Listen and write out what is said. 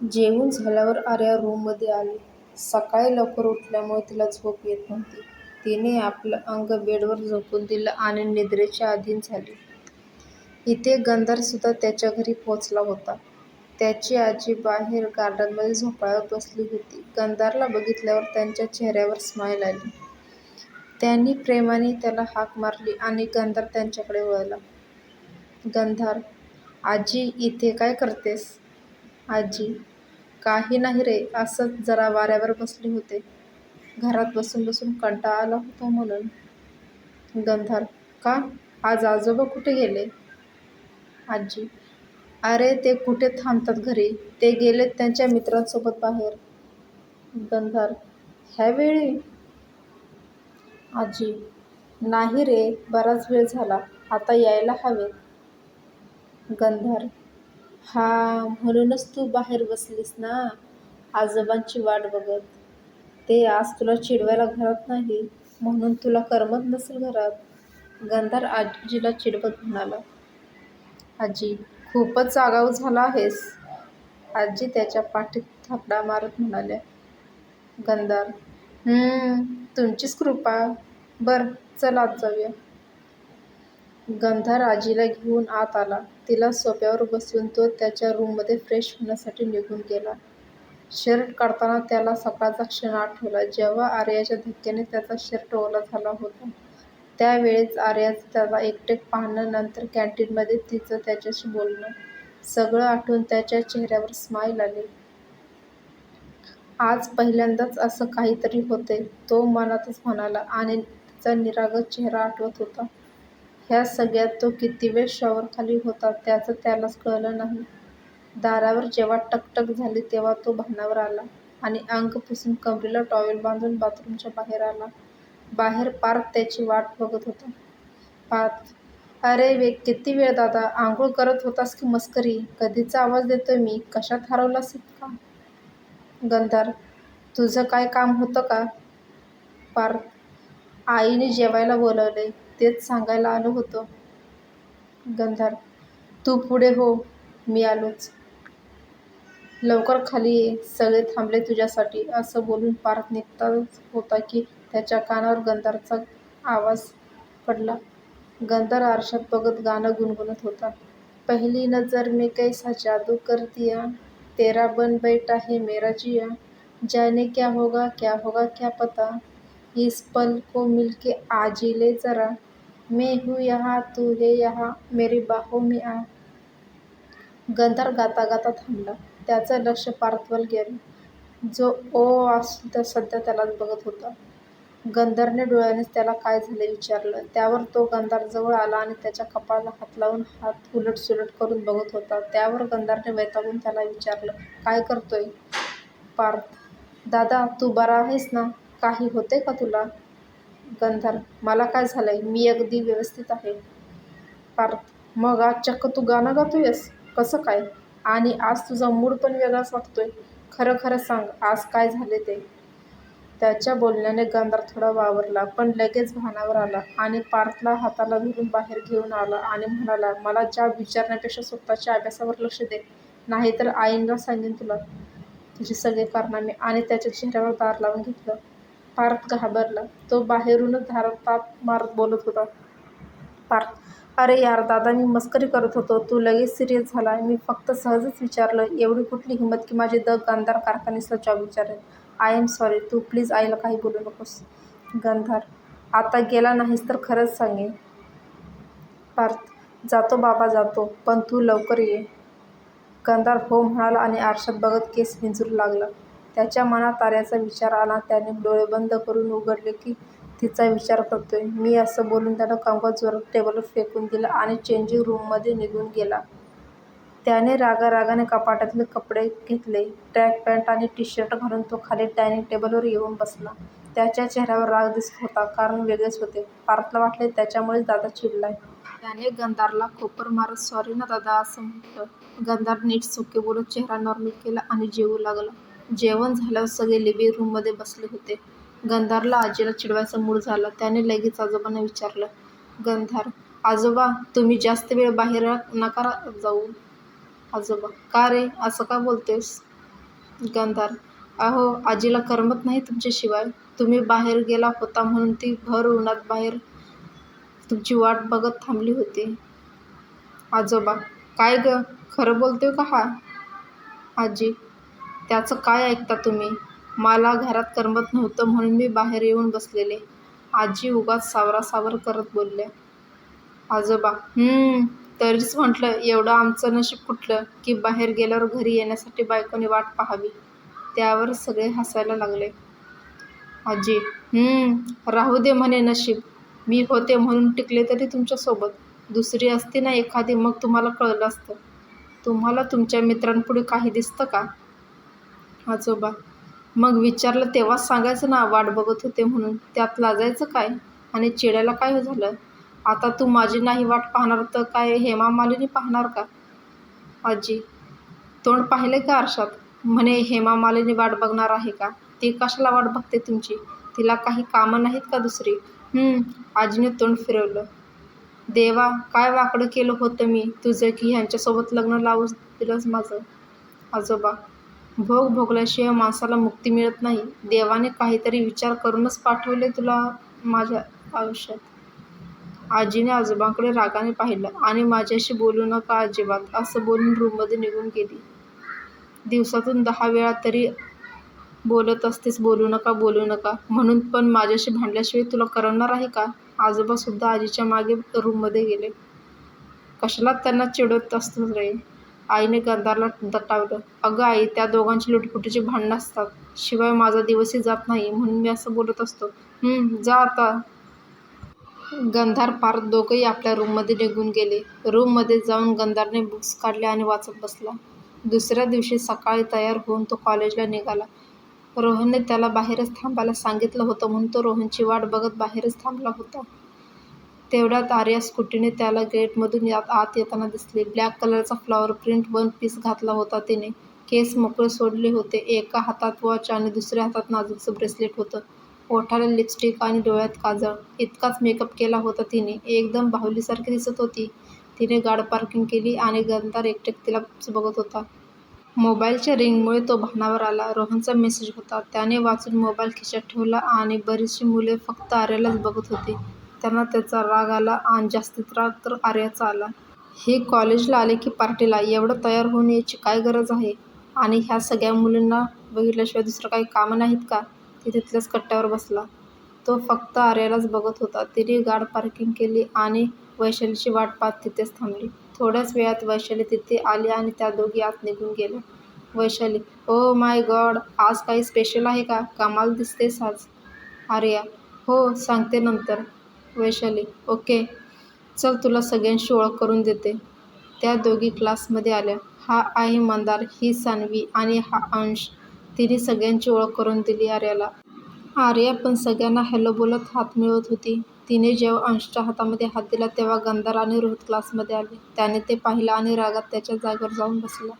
जेवून झाल्यावर आर्या रूममध्ये आली. सकाळी लवकर उठल्यामुळे तिला झोप येत नव्हती. तिने आपलं अंग बेडवर झोकून दिलं आणि निद्रेच्या अधीन झाली. इथे गंधारसुद्धा त्याच्या घरी पोचला होता. त्याची आजी बाहेर गार्डनमध्ये झोपाळ्यावर बसली होती. गंधारला बघितल्यावर त्यांच्या चेहऱ्यावर स्माईल आली. त्यांनी प्रेमाने त्याला हाक मारली आणि गंधार त्यांच्याकडे वळला. गंधार, आजी इथे काय करतेस? आजी, काही नाही रे, असंच जरा वाऱ्यावर बसले होते. घरात बसून बसून कंटाळा आला होता म्हणून. गंधार, का? आज आजोबा कुठे गेले? आजी, अरे ते कुठे थांबतात घरी, ते गेलेत त्यांच्या मित्रांसोबत बाहेर. गंधार, ह्या वेळी? आजी, नाही रे, बराच वेळ झाला, आता यायला हवे गंधार, हा म्हणूनच तू बाहेर बसलीस ना आजोबांची वाट बघत. ते आज तुला चिडवायला घरात नाही म्हणून तुला करमत नसेल घरात. गंधार आजीला चिडवत म्हणाला. आजी, खूपच आगाऊ झाला आहेस. आजी त्याच्या पाठीत थापडा मारत म्हणाल्या. गंधार, तुमचीच कृपा. बरं, चला आत जाऊया. गंधार आजीला घेऊन आत आला. तिला सोफ्यावर बसवून तो त्याच्या रूममध्ये फ्रेश होण्यासाठी निघून गेला. शर्ट काढताना त्याला सकाळचा क्षण आठवला, जेव्हा आर्याच्या धक्क्याने त्याचा शर्ट ओला झाला होता. त्यावेळेस आर्याचं त्याला एकटक पाहणं, नंतर कॅन्टीनमध्ये तिचं त्याच्याशी बोलणं, सगळं आठवून त्याच्या चेहऱ्यावर स्माईल आली. आज पहिल्यांदाच असं काहीतरी होतंय, तो मनातच म्हणाला आणि तिचा निरागस चेहरा आठवत होता. ह्या सगळ्यात तो किती वेळ शॉवरखाली होता त्याचं त्यालाच कळलं नाही. दारावर जेव्हा टकटक झाली तेव्हा तो भानावर आला आणि अंग पुसून कमरेला टॉवेल बांधून बाथरूमच्या बाहेर आला. बाहेर पार्थ त्याची वाट बघत होता. पार्थ, अरे किती वेळ दादा, आंघोळ करत होतास की मस्करी? कधीचा आवाज देतोय मी, कशात हरवलास इतका? गंधार, तुझं काय काम होतं का? पार्थ, आईने जेवायला बोलावले तेच सांगायला आलो होतो. गंधार, तू पुढे हो, मी आलोच. लवकर खाली ये, सगळे थांबले तुझ्यासाठी. असं बोलून पार्थ निघता होता की त्याच्या कानावर गंधारचा आवाज पडला. गंधार आरशात बघत गाणं गुणगुणत होता. पहिली नजर में कैसा जादू कर दिया, तेरा बन बैठा है मेरा जिया, जाने क्या होगा क्या होगा क्या पता, इस पल को मिलके आजी ले जरा, मैं हूँ यहाँ तू है यहाँ, मेरी बाहों में आ. गंधार गाता गाता थांबला. त्याचं लक्ष पार्थवर गेलं, जो ओ ओः सध्या त्यालाच बघत होता. गंधरने डोळ्यानेच त्याला काय झालं विचारलं. त्यावर तो गंधारजवळ आला आणि त्याच्या कपाळाला हात लावून हात उलट-सुलट करून बघत होता. त्यावर गंधारने वैतागून त्याला विचारलं, काय करतोय? पार्थ, दादा, तू बरा आहेस ना, काही होते का तुला? गंधार, मला काय झालं आहे मी अगदी व्यवस्थित आहे. पार्थ, मग आज चक्क तू गाणं गातोयस, कसं काय? आणि आज तुझा मूड पण वेगळाच वाटतोय, खरं खरं सांग, आज काय झाले ते? त्याच्या बोलण्याने गंधार थोडा वावरला पण लगेच भानावर आला आणि पार्थला हाताला धरून बाहेर घेऊन आला आणि म्हणाला, मला ज्या विचारण्यापेक्षा स्वतःच्या अभ्यासावर लक्ष दे, नाहीतर आईंना सांगेन तुला, तुझी सगळे कारनामे. आणि त्याच्या चेहऱ्यावर दार लावून घेतलं. पार्थ घाबरला. तो बाहेरूनच दारात ताप मारत बोलत होता. पार्थ, अरे यार दादा, मी मस्करी करत होतो, तू लगेच सिरियस झाला. मी फक्त सहजच विचारलं. एवढी कुठली हिंमत की माझी द गंधार कारखानीसला जॉब विचारेल आय एम सॉरी. तू प्लीज आईला काही बोलू नकोस. गंधार, आता गेला नाहीस तर खरंच सांगेन. पार्थ, जातो बाबा जातो, पण तू लवकर ये. गंधार हो म्हणाला आणि आरशात बघत केस विंचरू लागला. त्याच्या मनात आर्याचा विचार आला. त्याने डोळे बंद करून उघडले की तिचा विचार करतोय मी, असं बोलून त्यानं कंगवा जोरात टेबलवर फेकून दिला आणि चेंजिंग रूममध्ये निघून गेला. त्याने रागारागाने कपाटातले कपडे घेतले. ट्रॅक पॅन्ट आणि टी-शर्ट घालून तो खाली डायनिंग टेबलवर येऊन बसला. त्याच्या चेहऱ्यावर राग दिसत होता, कारण वेगळेच होते. पार्थला वाटले त्याच्यामुळेच दादा चिडलाय. त्याने गंधारला खोपर मारत सॉरी ना दादा असं म्हटलं. गंधार नीट सुके बोलत चेहरा नॉर्मल केला आणि जेवू लागला. जेवण झाल्यावर सगळे लिव्हिंग रूममध्ये बसले होते. गंधारला आजीला चिडवायचा मूड झाला. त्याने लगेच आजोबांना विचारलं. गंधार, आजोबा, तुम्ही जास्त वेळ बाहेर नका जाऊ. आजोबा, का रे, असं का बोलतेस गंधार अहो आजीला करमत नाही तुमच्याशिवाय तुम्ही बाहेर गेला होता म्हणून ती भर उन्हात बाहेर तुमची वाट बघत थांबली होती आजोबा काय ग खरं बोलतोय का हा आजी त्याचं काय ऐकता तुम्ही? मला घरात करमत नव्हतं म्हणून मी बाहेर येऊन बसलेले. आजी उगाच सावरासावर करत बोलल्या. आजोबा तरीच म्हटलं एवढं आमचं नशीब कुठलं की बाहेर गेल्यावर घरी येण्यासाठी बायकोने वाट पाहावी. त्यावर सगळे हसायला लागले. आजी राहू दे म्हणे नशीब. मी होते म्हणून टिकले तरी तुमच्यासोबत दुसरी असती ना एखादी मग तुम्हाला कळलं असतं. तुम्हाला तुमच्या मित्रांपुढे काही दिसतं का? आजोबा. मग विचारलं तेव्हाच सांगायचं ना वाट बघत होते म्हणून. त्यात लाजायचं काय? आणि चिडायला काय हो झालं? आता तू माझी नाही वाट पाहणार तर काय हेमा मालिनी पाहणार का? आजी तोंड पाहिले का आरशात? म्हणे हेमा मालिनी वाट बघणार आहे का? ती कशाला वाट बघते तुमची? तिला काही कामं नाहीत का दुसरी? आजीने तोंड फिरवलं. देवा काय वाकडं केलं होतं मी? तुझं की ह्यांच्यासोबत लग्न लावून दिलंच माझं? आजोबा भोग भोगल्याशिवाय माणसाला मुक्ती मिळत नाही. देवाने काहीतरी विचार करूनच पाठवले तुला माझ्या आयुष्यात. आजीने आजोबांकडे रागाने पाहिलं. आणि माझ्याशी बोलू नका अजिबात. असं बोलून रूममध्ये निघून गेली. दिवसातून दहा वेळा तरी बोलत असतेस बोलू नका बोलू नका. म्हणून पण माझ्याशी भांडल्याशिवाय तुला करणार आहे का? आजोबासुद्धा आजीच्या मागे रूममध्ये गेले. कशाला त्यांना चिडवत असतो रे? आईने गंधारला दटावलं. अगं आई त्या दोघांची लुटपुटीची भांडणं असतात. शिवाय माझा दिवसही जात नाही म्हणून मी असं बोलत असतो. जा आता. गंधार पार दोघंही आपल्या रूममध्ये निघून गेले. रूममध्ये जाऊन गंधारने बुक्स काढले आणि वाचत बसला. दुसऱ्या दिवशी सकाळी तयार होऊन तो कॉलेजला निघाला. रोहनने त्याला बाहेरच थांबायला सांगितलं होतं म्हणून तो रोहनची वाट बघत बाहेरच थांबला होता. तेवढ्यात आर्या स्कूटीने त्याला गेटमधून यात आत येताना दिसली. ब्लॅक कलरचा फ्लॉवर प्रिंट वन पीस घातला होता तिने. केस मोकळे सोडले होते. एका हातात वॉच आणि दुसऱ्या हातात नाजूकचं ब्रेसलेट होतं. ओठाला लिपस्टिक आणि डोळ्यात काजळ. इतकाच मेकअप केला होता तिने. एकदम बाहुलीसारखी दिसत होती. तिने गाड पार्किंग केली आणि गंधार एकटेक तिला बघत होता. मोबाईलच्या रिंगमुळे तो भानावर आला. रोहनचा मेसेज होता. त्याने वाचून मोबाईल खिशात ठेवला आणि बरीचशी मुले फक्त आर्यालाच बघत होती. त्यांना त्याचा राग आला आणि जास्तीत राग तर आर्याचा आला. हे कॉलेजला आले की पार्टीला एवढं तयार होऊन यायची काय गरज आहे? आणि ह्या सगळ्या मुलींना बघितल्याशिवाय दुसरं काही कामं नाहीत का? ती तिथल्याच कट्ट्यावर बसला. तो फक्त आर्यालाच बघत होता. तिने गाड पार्किंग केली आणि वैशालीची वाट पाहत तिथेच थांबली. थोड्याच वेळात वैशाली तिथे आली आणि त्या दोघी आत निघून गेल्या. वैशाली ओ माय गॉड आज काही स्पेशल आहे का? कमाल दिसतेस आज. आर्या. हो सांगते नंतर. वैशाली. ओके. चल तुला सगळ्यांशी ओळख करून देते. त्या दोघी क्लासमध्ये आल्या. हा आहे मंदार ही सानवी आणि हा अंश. तिने सगळ्यांची ओळख करून दिली आर्याला. आर्या पण सगळ्यांना हॅलो बोलत हात मिळवत होती. तिने जेव्हा अंशच्या हातामध्ये हात दिला तेव्हा गंधार आणि रोहित क्लासमध्ये आले. त्याने ते पाहिलं आणि रागात त्याच्या जागेवर जाऊन बसला.